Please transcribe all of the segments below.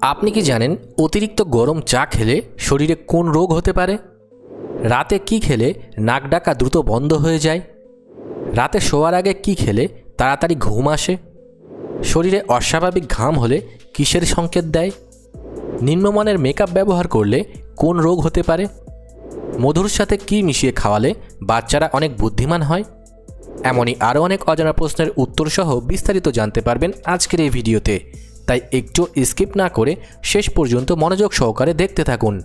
আপনি কি জানেন অতিরিক্ত গরম চা খেলে শরীরে কোন রোগ হতে পারে? রাতে কি খেলে নাক ডাকা দ্রুত বন্ধ হয়ে যায়? রাতে শোয়ার আগে কি খেলে তাড়াতাড়ি ঘুম আসে? শরীরে অস্বাভাবিক ঘাম হলে কিসের সংকেত দেয়? নিম্নমানের মেকআপ ব্যবহার করলে কোন রোগ হতে পারে? মধুর সাথে কি মিশিয়ে খাওয়ালে বাচ্চারা অনেক বুদ্ধিমান হয়? এমনই আরও অনেক অজানা প্রশ্নের উত্তরসহ বিস্তারিত জানতে পারবেন আজকের এই ভিডিওতে। তাই একটু স্কিপ না করে শেষ পর্যন্ত মনোযোগ সহকারে দেখতে থাকুন।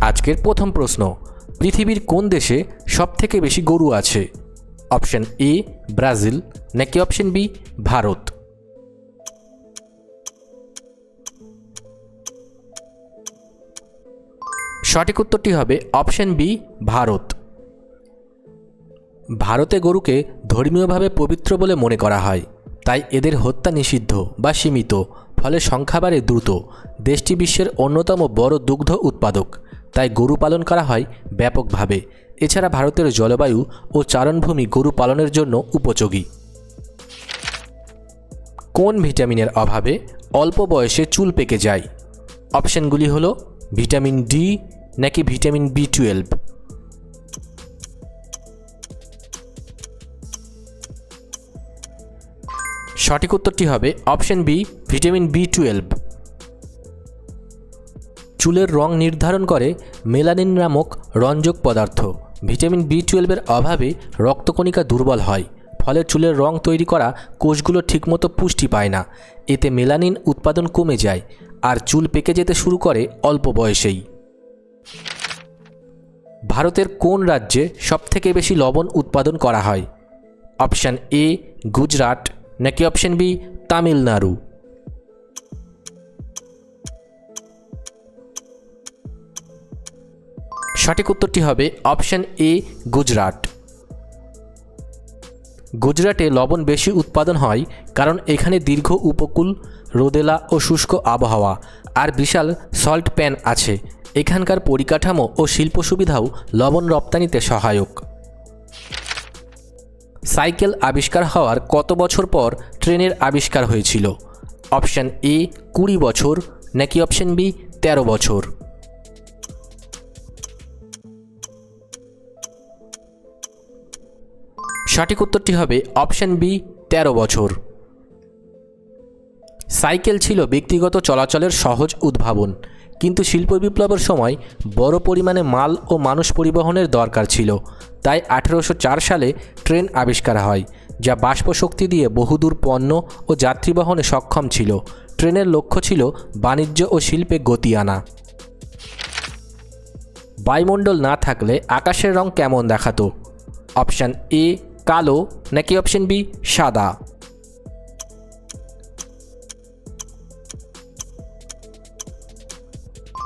আজকের প্রথম প্রশ্ন, পৃথিবীর কোন দেশে সবথেকে বেশি গরু আছে? অপশন এ, ব্রাজিল, নাকি অপশন বি, ভারত? সঠিক উত্তরটি হবে অপশন বি, ভারত। ভারতে গরুকে ধর্মীয়ভাবে পবিত্র বলে মনে করা হয়। তাই এদের হত্যা নিষিদ্ধ বা সীমিত, ফলে সংখ্যা বাড়ে দ্রুত। দেশটি বিশ্বের অন্যতম বড় দুগ্ধ উৎপাদক। তাই গরু পালন করা হয় ব্যাপকভাবে। এছাড়া ভারতের জলবায়ু ও চারণভূমি গরু পালনের জন্য উপযোগী। কোন ভিটামিনের অভাবে অল্প বয়সে চুল পেকে যায়? অপশনগুলি হলো ভিটামিন ডি নাকি ভিটামিন বি টুয়েলভ? সঠিক উত্তরটি হবে option B, vitamin B twelve. চুলের রং নির্ধারণ করে মেলানিন নামক রঞ্জক পদার্থ। ভিটামিন বি টুয়েলভের অভাবে রক্তকণিকা দুর্বল হয়, ফলে চুলের রং তৈরি করা কোষগুলো ঠিকমতো পুষ্টি পায় না। এতে মেলানিন উৎপাদন কমে যায় আর চুল পেকে যেতে শুরু করে অল্প বয়সেই। ভারতের কোন রাজ্যে সবথেকে বেশি লবণ উৎপাদন করা হয়? Option A, Gujarat. নাকি অপশন বি তামিলনাড়ু? সঠিক উত্তরটি হবে অপশন এ গুজরাট। গুজরাটে লবণ বেশি উৎপাদন হয় কারণ এখানে দীর্ঘ উপকূল, রোদেলা ও শুষ্ক আবহাওয়া আর বিশাল সল্ট প্যান আছে। এখানকার পরিকাঠামো ও শিল্প সুবিধাও লবণ রপ্তানিতে সহায়ক। সাইকেল আবিষ্কার হওয়ার কত বছর পর ট্রেনের আবিষ্কার হয়েছিল? অপশান এ, কুড়ি বছর, নাকি অপশান বি, তেরো বছর? সঠিক উত্তরটি হবে অপশান বি, তেরো বছর। সাইকেল ছিল ব্যক্তিগত চলাচলের সহজ উদ্ভাবন, কিন্তু শিল্প বিপ্লবের সময় বড় পরিমাণে মাল ও মানুষ পরিবহনের দরকার ছিল। তাই আঠেরোশো চার সালে ট্রেন আবিষ্কার হয়, যা বাষ্প শক্তি দিয়ে বহুদূর পণ্য ও যাত্রী বহনে সক্ষম ছিল। ট্রেনের লক্ষ্য ছিল বাণিজ্য ও শিল্পে গতি আনা। বায়ুমণ্ডল না থাকলে আকাশের রং কেমন দেখাতো? অপশান এ, কালো, নাকি অপশান বি, সাদা?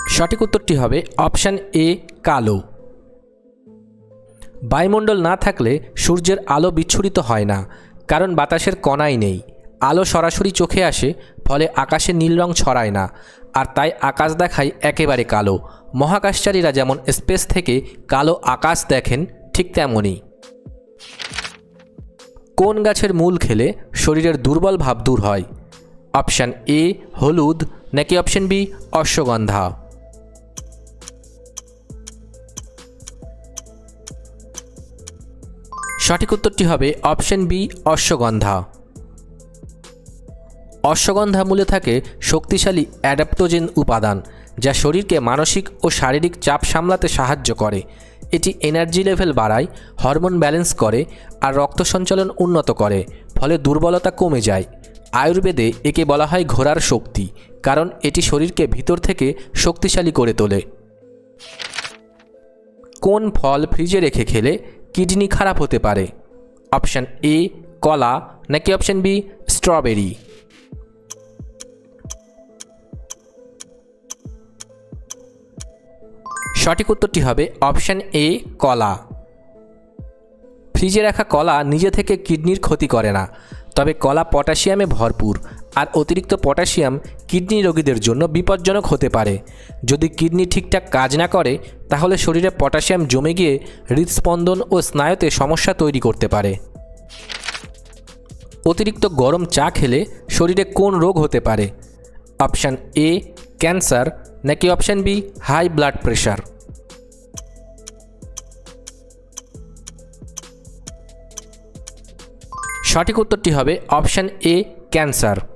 সঠিক উত্তরটি হবে অপশান এ, কালো। বায়ুমণ্ডল না থাকলে সূর্যের আলো বিচ্ছুরিত হয় না, কারণ বাতাসের কণাই নেই। আলো সরাসরি চোখে আসে, ফলে আকাশে নীল রং ছড়ায় না, আর তাই আকাশ দেখায় একেবারে কালো। মহাকাশচারীরা যেমন স্পেস থেকে কালো আকাশ দেখেন, ঠিক তেমনই। কোন গাছের মূল খেলে শরীরের দুর্বল ভাব দূর হয়? অপশান এ হলুদ, নাকি অপশান বি অশ্বগন্ধা? সঠিক উত্তরটি হবে অপশন বি, অশ্বগন্ধা। অশ্বগন্ধা মূলে থাকে শক্তিশালী অ্যাডাপ্টোজেন উপাদান, যা শরীরকে মানসিক ও শারীরিক চাপ সামলাতে সাহায্য করে। এটি এনার্জি লেভেল বাড়ায়, হরমোন ব্যালেন্স করে আর রক্ত সঞ্চালন উন্নত করে, ফলে দুর্বলতা কমে যায়। আয়ুর্বেদে একে বলা হয় ঘোড়ার শক্তি, কারণ এটি শরীরকে ভিতর থেকে শক্তিশালী করে তোলে। কোন ফল ফ্রিজে রেখে খেলে কিডনি খারাপ হতে পারে। অপশান এ, কলা, নাকি অপশান বি, স্ট্রবেরি? সঠিক উত্তরটি হবে অপশান এ, কলা। ফ্রিজে রাখা কলা নিজে থেকে কিডনির ক্ষতি করে না, তবে কলা পটাশিয়ামে ভরপুর। আর অতিরিক্ত পটাশিয়াম কিডনি রোগীদের জন্য বিপজ্জনক হতে পারে। যদি কিডনি ঠিকঠাক কাজ না করে, তাহলে শরীরে পটাশিয়াম জমে গিয়ে হৃদস্পন্দন ও স্নায়ুতে সমস্যা তৈরি করতে পারে। অতিরিক্ত গরম চা খেলে শরীরে কোন রোগ হতে পারে? অপশান এ, ক্যান্সার, নাকি option B, high blood pressure সঠিক উত্তরটি হবে অপশান এ, ক্যান্সার।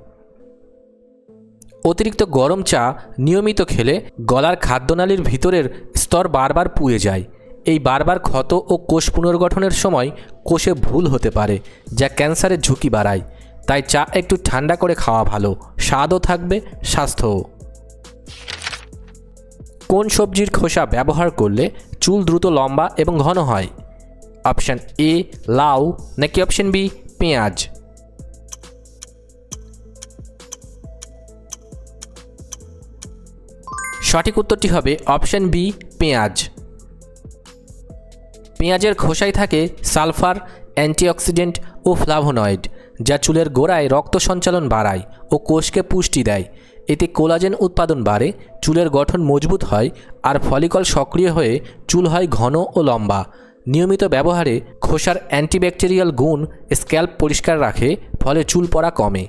অতিরিক্ত গরম চা নিয়মিত খেলে গলার খাদ্যনালীর ভিতরের স্তর বারবার পুড়ে যায়। এই বারবার ক্ষত ও কোষ পুনর্গঠনের সময় কোষে ভুল হতে পারে, যা ক্যান্সারের ঝুঁকি বাড়ায়। তাই চা একটু ঠান্ডা করে খাওয়া ভালো, স্বাদও থাকবে, স্বাস্থ্যও। কোন সবজির খোসা ব্যবহার করলে চুল দ্রুত লম্বা এবং ঘন হয়? অপশান এ, লাউ, নাকি অপশান বি, পেঁয়াজ? সঠিক উত্তরটি হবে অপশান বি, পেঁয়াজ। পেঁয়াজের খোসায় থাকে সালফার, অ্যান্টিঅক্সিডেন্ট ও ফ্লাভোনয়েড, যা চুলের গোড়ায় রক্ত সঞ্চালন বাড়ায় ও কোষকে পুষ্টি দেয়। এতে কোলাজেন উৎপাদন বাড়ে, চুলের গঠন মজবুত হয় আর ফলিকল সক্রিয় হয়ে চুল হয় ঘন ও লম্বা। নিয়মিত ব্যবহারে খোসার অ্যান্টিব্যাকটেরিয়াল গুণ স্ক্যাল্প পরিষ্কার রাখে, ফলে চুল পড়া কমে।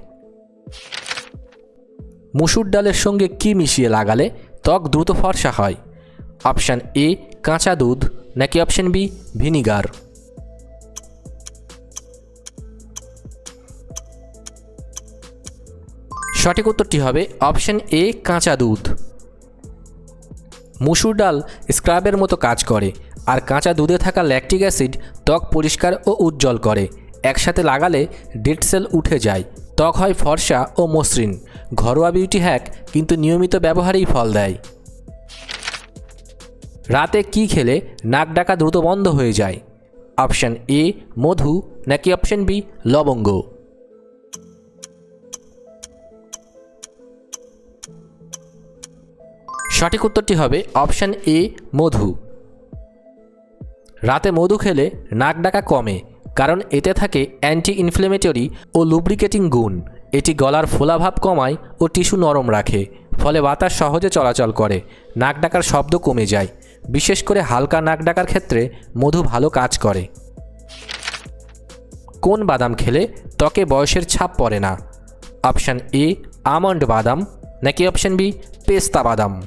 মুসুর ডালের সঙ্গে কি মিশিয়ে লাগালে? ত্বক দ্রুত ফর্সা হয়। অপশান এ, কাঁচা দুধ, নাকি অপশান বি, ভিনিগার? সঠিক উত্তরটি হবে অপশান এ, কাঁচা দুধ। মুসুর ডাল স্ক্রাবের মতো কাজ করে আর কাঁচা দুধে থাকা ল্যাকটিক অ্যাসিড ত্বক পরিষ্কার ও উজ্জ্বল করে। একসাথে লাগালে ডেড সেল উঠে যায়। ত্বক হয় ফর্সা ও মসৃণ। ঘরোয়া বিউটি হ্যাক কিন্তু নিয়মিত ব্যবহারেই ফল দেয়। রাতে কি খেলে নাক ডাকা দ্রুত বন্ধ হয়ে যায়? অপশান এ মধু, নাকি অপশান বি লবঙ্গ? সঠিক উত্তরটি হবে অপশান এ মধু। রাতে মধু খেলে নাক ডাকা কমে, কারণ এতে থাকে অ্যান্টি ইনফ্লেমেটরি ও লুব্রিকেটিং গুণ। এটি গলার ফোলাভাব কমায় ও টিস্যু নরম রাখে, ফলে বাতাস সহজে চলাচল করে, নাক ডাকার শব্দ কমে যায়। বিশেষ করে হালকা নাক ডাকার ক্ষেত্রে মধু ভালো কাজ করে। কোন বাদাম খেলে ত্বকে বয়সের ছাপ পড়ে না? অপশান এ, আমন্ড বাদাম, নাকি অপশান বি, পেস্তা বাদাম?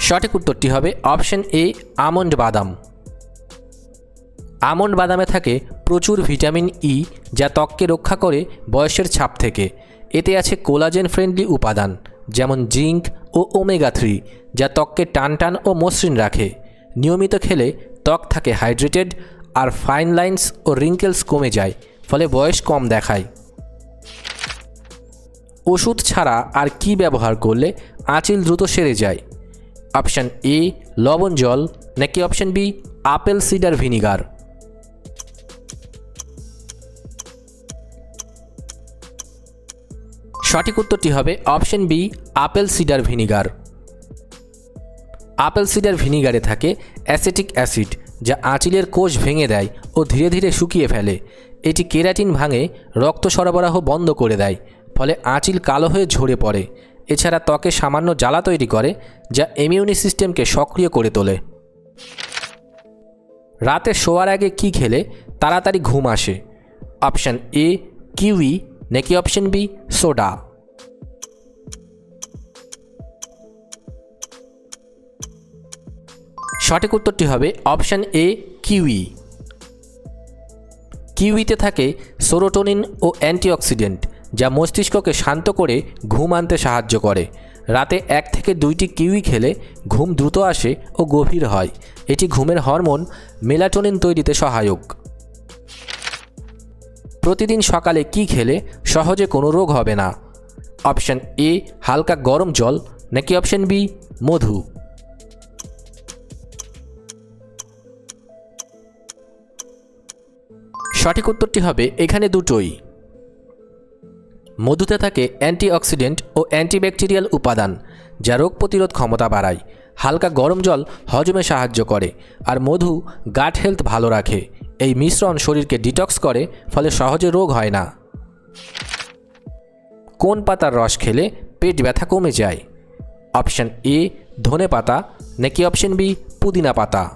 সঠিক উত্তরটি হবে অপশন এ, আমন্ড বাদাম। আমন্ড বাদামে থাকে প্রচুর ভিটামিন ই, যা ত্বককে রক্ষা করে বয়সের ছাপ থেকে। এতে আছে কোলাজেন ফ্রেন্ডলি উপাদান, যেমন জিঙ্ক ও ওমেগা থ্রি যা ত্বককে টান টান ও মসৃণ রাখে। নিয়মিত খেলে ত্বক থাকে হাইড্রেটেড আর ফাইন লাইন্স ও রিঙ্কেলস কমে যায়, ফলে বয়স কম দেখায়। ওষুধ ছাড়া আর কি ব্যবহার করলে আঁচিল দ্রুত সেরে যায়? অপশান এ, লবণ জল, নাকি option B, apple cider vinegar. সঠিক উত্তরটি হবে option B, apple cider vinegar. Apple cider ভিনিগারে থাকে অ্যাসেটিক অ্যাসিড, যা আঁচিলের কোষ ভেঙে দেয় ও ধীরে ধীরে শুকিয়ে ফেলে। এটি কেরাটিন ভাঙে, রক্ত সরবরাহ বন্ধ করে দেয়, ফলে আঁচিল কালো হয়ে ঝরে পড়ে। এছাড়া ত্বকে সামান্য জ্বালা তৈরি করে, যা ইমিউনি সিস্টেমকে সক্রিয় করে তোলে। রাতে শোয়ার আগে কি খেলে, তাড়াতাড়ি ঘুম আসে। অপশান এ, কিউই নাকি অপশান বি, সোডা। সঠিক উত্তরটি হবে অপশান এ, কিউই। কিউইতে থাকে সোরোটোনিন ও অ্যান্টিঅক্সিডেন্ট, যা মস্তিষ্ককে শান্ত করে ঘুম আনতে সাহায্য করে। রাতে এক থেকে দুইটি কিউই খেলে ঘুম দ্রুত আসে ও গভীর হয়। এটি ঘুমের হরমোন মেলাটোনিন তৈরিতে সহায়ক। প্রতিদিন সকালে কি খেলে সহজে কোনো রোগ হবে না। অপশান এ, হালকা গরম জল, নাকি অপশান বি, মধু। সঠিক উত্তরটি হবে এখানে দুটোই। মধুতে থাকে অ্যান্টিঅক্সিডেন্ট ও অ্যান্টিব্যাকটেরিয়াল উপাদান, যা রোগ প্রতিরোধ ক্ষমতা বাড়ায়। হালকা গরম জল হজমে সাহায্য করে, আর মধু গাট হেলথ ভালো রাখে। এই মিশ্রণ শরীরকে ডিটক্স করে, ফলে সহজে রোগ হয় না। কোন পাতার রস খেলে পেট ব্যথা কমে যায়? অপশান এ ধনে পাতা, নাকি অপশান বি পুদিনা পাতা?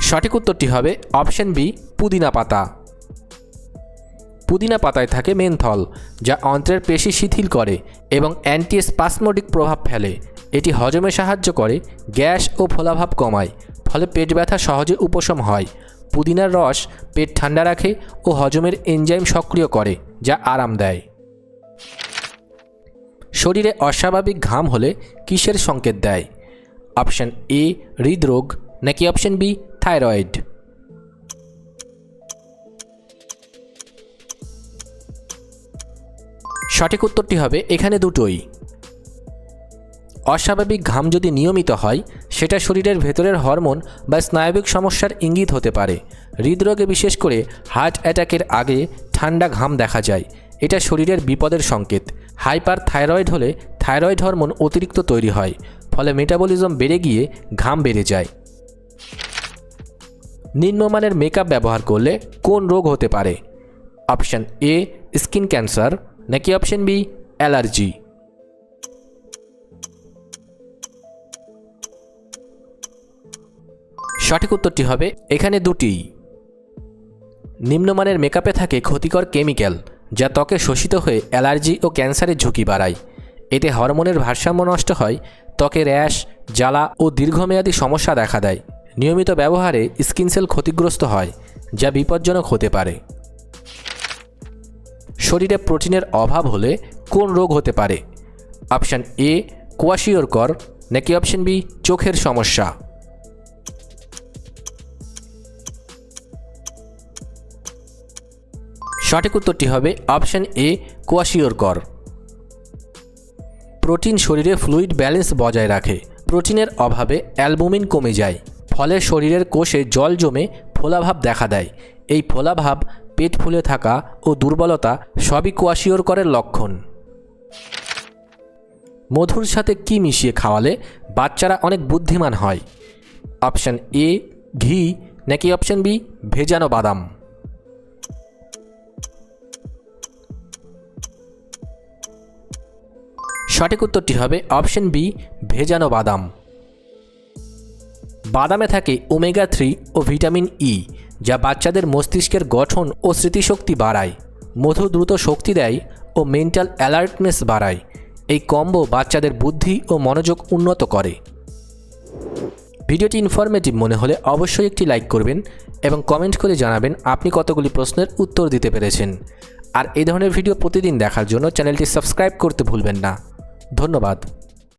সঠিক উত্তরটি হবে অপশন বি পুদিনা পাতা। পুদিনা পাতায় থাকে মেনথল, যা অন্ত্রের পেশি শিথিল করে এবং অ্যান্টিস্পাসমোডিক প্রভাব ফেলে। এটি হজমে সাহায্য করে, গ্যাস ও ফোলাভাব কমায়, ফলে পেট ব্যথা সহজে উপশম হয়। পুদিনার রস পেট ঠান্ডা রাখে ও হজমের এনজাইম সক্রিয় করে, যা আরাম দেয়। শরীরে অস্বাভাবিক ঘাম হলে কিসের সংকেত দেয়? অপশন এ, হৃদরোগ, নাকি অপশন বি, থাইরয়েড? সঠিক উত্তরটি হবে এখানে দুটোই। অস্বাভাবিক ঘাম যদি নিয়মিত হয়, সেটা শরীরের ভেতরের হরমোন বা স্নায়বিক সমস্যার ইঙ্গিত হতে পারে। হৃদরোগে বিশেষ করে হার্ট অ্যাটাকের আগে ঠান্ডা ঘাম দেখা যায়। এটা শরীরের বিপদের সংকেত। হাইপার থাইরয়েড হলে থাইরয়েড হরমোন অতিরিক্ত তৈরি হয়, ফলে মেটাবলিজম বেড়ে গিয়ে ঘাম বেড়ে যায়। নিম্নমানের মেকআপ ব্যবহার করলে কোন রোগ হতে পারে? অপশান এ, স্কিন ক্যান্সার, নাকি অপশন বি, অ্যালার্জি? সঠিক উত্তরটি হবে এখানে দুটি। নিম্নমানের মেকআপে থাকে ক্ষতিকর কেমিক্যাল যা ত্বকে শোষিত হয়ে অ্যালার্জি ও ক্যান্সারের ঝুঁকি বাড়ায়। এতে হরমোনের ভারসাম্য নষ্ট হয়, ত্বকে র্যাশ, জ্বালা ও দীর্ঘমেয়াদী সমস্যা দেখা দেয়। নিয়মিত ব্যবহারে স্কিন সেল ক্ষতিগ্রস্ত হয়, যা বিপজ্জনক হতে পারে। শরীরে প্রোটিনের অভাব হলে কোন রোগ হতে পারে? অপশান এ, কোয়াশিওর কর, নাকি অপশান বি, চোখের সমস্যা। সঠিক উত্তরটি হবে অপশান এ কোয়াশিওরকর প্রোটিন শরীরে ফ্লুইড ব্যালেন্স বজায় রাখে। প্রোটিনের অভাবে অ্যালবুমিন কমে যায়, ফলে শরীরের কোষে জল জমে ফোলাভাব দেখা দেয়। এই ফোলাভাব, পেট ফুলে থাকা ও দুর্বলতা সবই কোয়াশিওরকরের লক্ষণ। মধুর সাথে কি মিশিয়ে খাওয়ালে বাচ্চারা অনেক বুদ্ধিমান হয়? অপশান এ, ঘি, নাকি অপশান বি, ভেজানো বাদাম? সঠিক উত্তরটি হবে অপশন বি, ভেজানো বাদাম। বাদামে থাকে ওমেগা থ্রি ও ভিটামিন ই, যা বাচ্চাদের মস্তিষ্কের গঠন ও স্মৃতিশক্তি বাড়ায়, মধু দ্রুত শক্তি দেয় ও মেন্টাল অ্যালার্টনেস বাড়ায়। এই কম্বো বাচ্চাদের বুদ্ধি ও মনোযোগ উন্নত করে। ভিডিওটি ইনফরমেটিভ মনে হলে অবশ্যই একটি লাইক করবেন এবং কমেন্ট করে জানাবেন আপনি কতগুলি প্রশ্নের উত্তর দিতে পেরেছেন। আর এই ধরনের ভিডিও প্রতিদিন দেখার জন্য চ্যানেলটি সাবস্ক্রাইব করতে ভুলবেন না। ধন্যবাদ।